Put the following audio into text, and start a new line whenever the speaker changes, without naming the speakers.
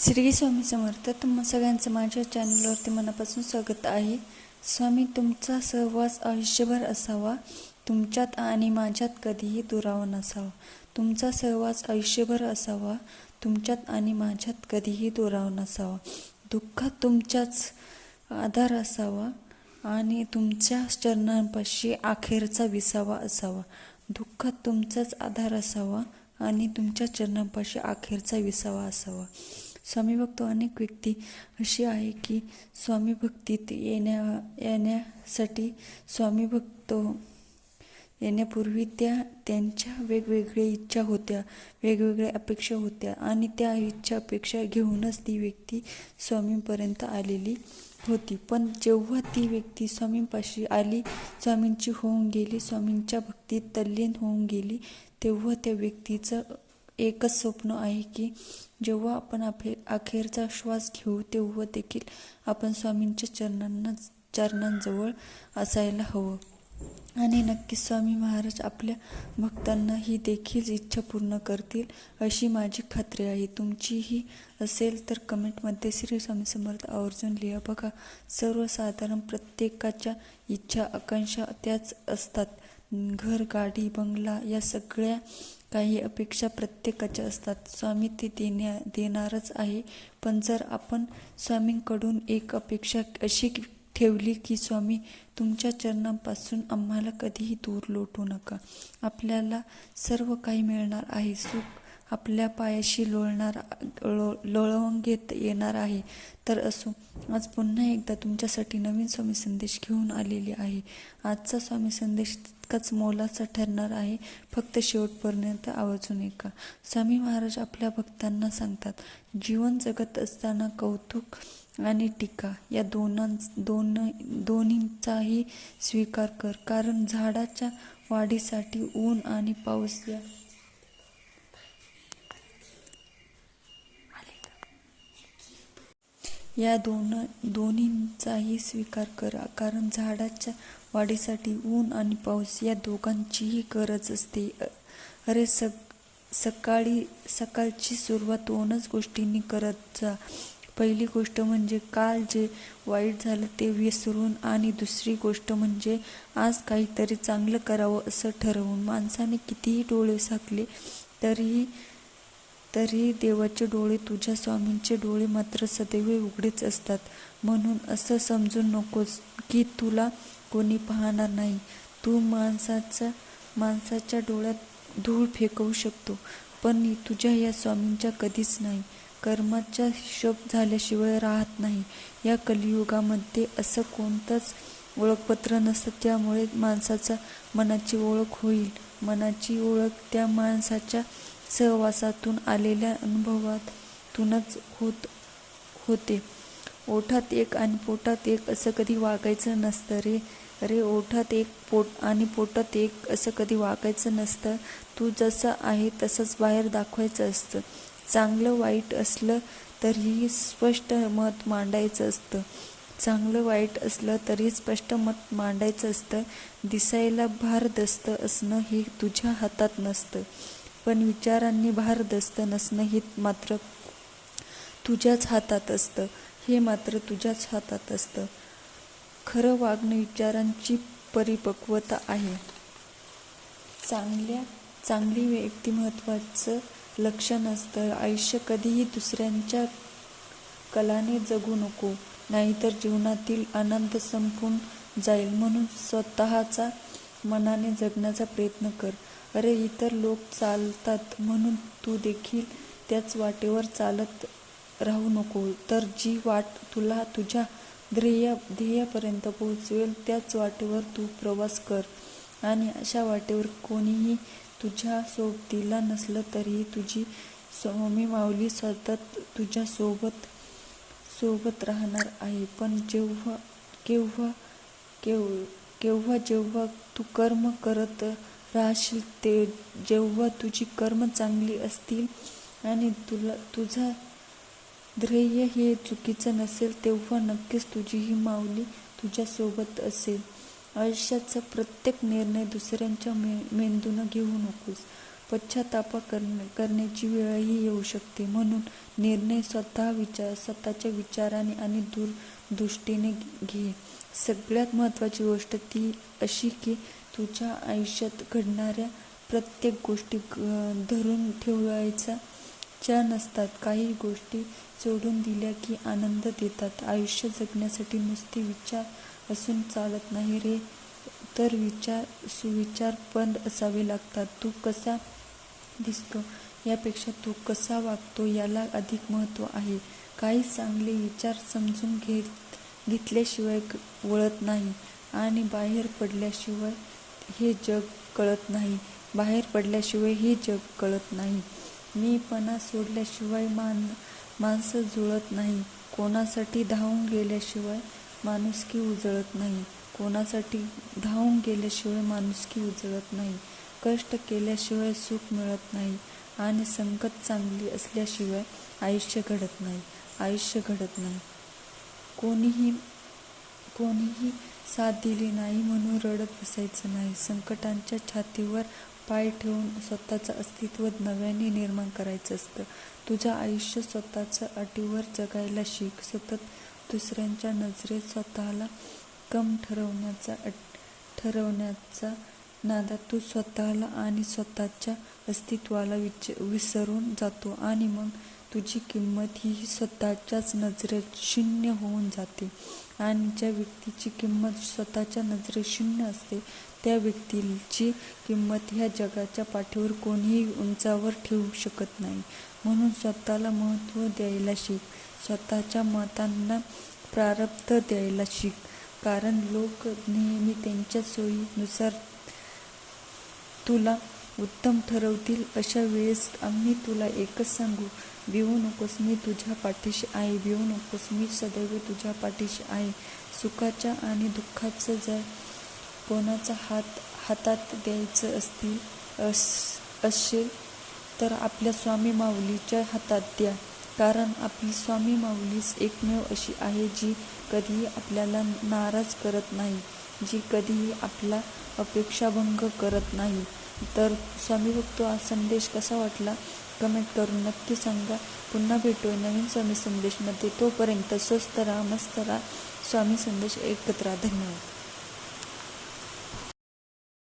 श्री स्वामी समर्थ तुम्हा सगळ्यांचं माझ्या चॅनलवरती मनापासून स्वागत आहे. स्वामी तुमचा सहवास आयुष्यभर असावा. तुमच्यात आणि माझ्यात कधीही दुरावा नसावा. तुमचा सहवास आयुष्यभर असावा. तुमच्यात आणि माझ्यात कधीही दुरावा नसावा. दुःखात तुमच्याच आधार असावा आणि तुमच्या चरणांपाशी अखेरचा विसावा असावा. दुःखात तुमचाच आधार असावा आणि तुमच्या चरणांपाशी अखेरचा विसावा असावा. स्वामी भक्त अनेक व्यक्ती अशी आहे की स्वामी भक्तीत येण्या येण्यासाठी स्वामी भक्त येण्यापूर्वी त्या त्यांच्या वेगवेगळ्या इच्छा होत्या वेगवेगळ्या अपेक्षा होत्या आणि त्या इच्छा अपेक्षा घेऊनच ती व्यक्ती स्वामींपर्यंत आलेली होती. पण जेव्हा ती व्यक्ती स्वामींपाशी आली स्वामींची होऊन गेली स्वामींच्या भक्तीत तल्लीन होऊन गेली तेव्हा त्या व्यक्तीचं एकच स्वप्न आहे की जेव्हा आपण आपले अखेरचा श्वास घेऊ तेव्हा देखील आपण स्वामींच्या चरणांना चरणांजवळ असायला हवं. आणि नक्कीच स्वामी महाराज आपल्या भक्तांना ही देखील इच्छा पूर्ण करतील अशी माझी खात्री आहे. तुमचीही असेल तर कमेंटमध्ये श्री स्वामी समर्थ आवर्जून लिहा. बघा सर्वसाधारण प्रत्येकाच्या इच्छा आकांक्षा त्याच असतात. घर गाडी बंगला या सगळ्या काही अपेक्षा प्रत्येकाच्या असतात. स्वामी ते देण्या देणारच आहे. पण जर आपण स्वामींकडून एक अपेक्षा अशी ठेवली की स्वामी तुमच्या चरणांपासून आम्हाला कधीही दूर लोटू नका. आपल्याला सर्व काही मिळणार आहे. सुख आपल्या पायाशी लोळणार लो घेत येणार आहे. तर असो आज पुन्हा एकदा तुमच्यासाठी नवीन स्वामी संदेश घेऊन आलेली आहे. आजचा स्वामी संदेश तितकाच मोलाचा ठरणार आहे. फक्त शेवटपर्यंत आवाजून ऐका. स्वामी महाराज आपल्या भक्तांना सांगतात जीवन जगत असताना कौतुक आणि टीका या दोनां दोन दोन्हींचाही स्वीकार कर. कारण झाडाच्या वाढीसाठी ऊन आणि पाऊस या या दोन दोन्हींचाही स्वीकार करा. कारण झाडाच्या वाढीसाठी ऊन आणि पाऊस या दोघांचीही गरज असते. अरे सग सकाळी सकाळची सुरुवात दोनच गोष्टींनी करत जा. पहिली गोष्ट म्हणजे काल जे वाईट झालं ते विसरून आणि दुसरी गोष्ट म्हणजे आज काहीतरी चांगलं करावं असं ठरवून माणसाने कितीही डोळे साकले तरीही तरीही देवाचे डोळे तुझ्या स्वामींचे डोळे मात्र सदैव उघडेच असतात. म्हणून असं समजून नकोस की तुला कोणी पाहणार नाही. तू माणसाचा माणसाच्या डोळ्यात धूळ फेकवू शकतो पण तुझ्या या स्वामींच्या कधीच नाही. कर्माचा हिशोब झाल्याशिवाय राहत नाही. या कलियुगामध्ये असं कोणतंच ओळखपत्र नसतं त्यामुळे माणसाचा मनाची ओळख होईल. मनाची ओळख त्या माणसाच्या सहवासातून आलेल्या अनुभवातूनच होत होते. ओठात एक आणि पोटात एक असं कधी वागायचं नसतं रे. अरे ओठात एक पोट आणि पोटात एक असं कधी वागायचं नसतं. तू जसं आहे तसंच बाहेर दाखवायचं असतं. चांगलं वाईट असलं तरीही स्पष्ट मत मांडायचं असतं. चांगलं वाईट असलं तरी स्पष्ट मत मांडायचं असतं. दिसायला भारदस्त असणं हे तुझ्या हातात नसतं. पण विचारांनी भारदस्त नसणं हे मात्र तुझ्याच हातात असतं. हे मात्र तुझ्याच हातात असतं. खरं वागणं विचारांची परिपक्वता आहे. चांगल्या चांगली व्यक्तिमत्वाचं लक्षण असतं. आयुष्य कधीही दुसऱ्यांच्या कलाने जगू नको नाहीतर जीवनातील आनंद संपून जाईल. म्हणून स्वतःचा मनाने जगण्याचा प्रयत्न कर. अरे इतर लोक चालतात म्हणून तू देखील त्याच वाटेवर चालत राहू नको. तर जी वाट तुला तुझ्या ध्येय ध्येयापर्यंत पोहोचवेल त्याच वाटेवर तू प्रवास कर. आणि अशा वाटेवर कोणीही तुझ्या सोबतीला नसलं तरीही तुझी स्वामी माऊली सतत तुझ्या सोबत सोबत राहणार आहे. पण जेव्हा केव्हा केव केव्हा जेव्हा तू कर्म करत राहशील ते जेव्हा तुझी कर्म चांगली असतील आणि तुला तुझा ध्येय हे चुकीचं नसेल तेव्हा नक्कीच तुझी ही माऊली तुझ्यासोबत असेल. आयुष्याचा प्रत्येक निर्णय दुसऱ्यांच्या मे मेंदूनं घेऊ नकोस. पश्चाताप करणे करण्याची वेळही येऊ शकते. म्हणून निर्णय स्वतः विचार स्वतःच्या विचाराने आणि दूरदृष्टीने घे. सगळ्यात महत्त्वाची गोष्ट ती अशी की तुझ्या आयुष्यात घडणाऱ्या प्रत्येक गोष्टी धरून ठेवायचा च्या नसतात. काही गोष्टी सोडून दिल्या की आनंद देतात. आयुष्य जगण्यासाठी नुसते विचार असून चालत नाही रे. तर विचार सुविचार पण असावे लागतात. तू कसा दिसतो? यापेक्षा तू कसा वागतो? याला अधिक महत्त्व आहे. काही चांगले विचार समजून घेत घेतल्याशिवाय वळत नाही आणि बाहेर पडल्याशिवाय हे जग कळत नाही. बाहेर पडल्याशिवाय हे जग कळत नाही. मीपणा सोडल्याशिवाय मान माणसं जुळत नाही. कोणासाठी धावून गेल्याशिवाय माणुसकी उजळत नाही. कोणासाठी धावून गेल्याशिवाय माणुसकी उजळत नाही. कष्ट केल्याशिवाय सुख मिळत नाही आणि संगत चांगली असल्याशिवाय आयुष्य घडत नाही. आयुष्य घडत नाही. कोणीही कोणीही साथ दिली नाही म्हणून रडत बसायचं नाही. संकटांच्या छातीवर पाय ठेवून स्वतःचं अस्तित्व नव्याने निर्माण करायचं असतं. तुझं आयुष्य स्वतःच्या अटीवर जगायला शिक. सतत दुसऱ्यांच्या नजरेत स्वतःला कम ठरवण्याचा अट ठरवण्याचा नादात तू स्वतःला आणि स्वतःच्या अस्तित्वाला विच विसरून जातो आणि मग तुझी किंमत ही स्वतःच्याच नजरेत शून्य होऊन जाते. आणि ज्या व्यक्तीची किंमत स्वतःच्या नजरेत शून्य असते त्या व्यक्तीची किंमत ह्या जगाच्या पाठीवर कोणीही उंचावर ठेवू शकत नाही. म्हणून स्वतःला महत्त्व द्यायला शिक. स्वतःच्या मतांना प्रारब्ध द्यायला शिक. कारण लोक नेहमी त्यांच्या सोयीनुसार तुला उत्तम ठरवतील अशा वेळेस आम्ही तुला एकच सांगू. भिवू नकोस मी तुझ्या पाठीशी आहे. भिवू नकोस मी सदैव तुझ्या पाठीशी आहे. सुखाच्या आणि दुःखाचं जर कोणाचा हात हातात द्यायचं असतील अस असेल तर आपल्या स्वामी माऊलीच्या हातात द्या. कारण आपली स्वामी माऊलीच एकमेव अशी आहे जी कधीही आपल्याला नाराज करत नाही जी कधीही आपला अपेक्षाभंग करत नाही. तर स्वामी भक्तो हा संदेश कसा वाटला? कमेंट करून नक्की सांगा. पुन्हा भेटू नवीन स्वामी संदेशमध्ये. तोपर्यंत स्वस्त राहा मस्त राहा. स्वामी संदेश एकत्र. धन्यवाद.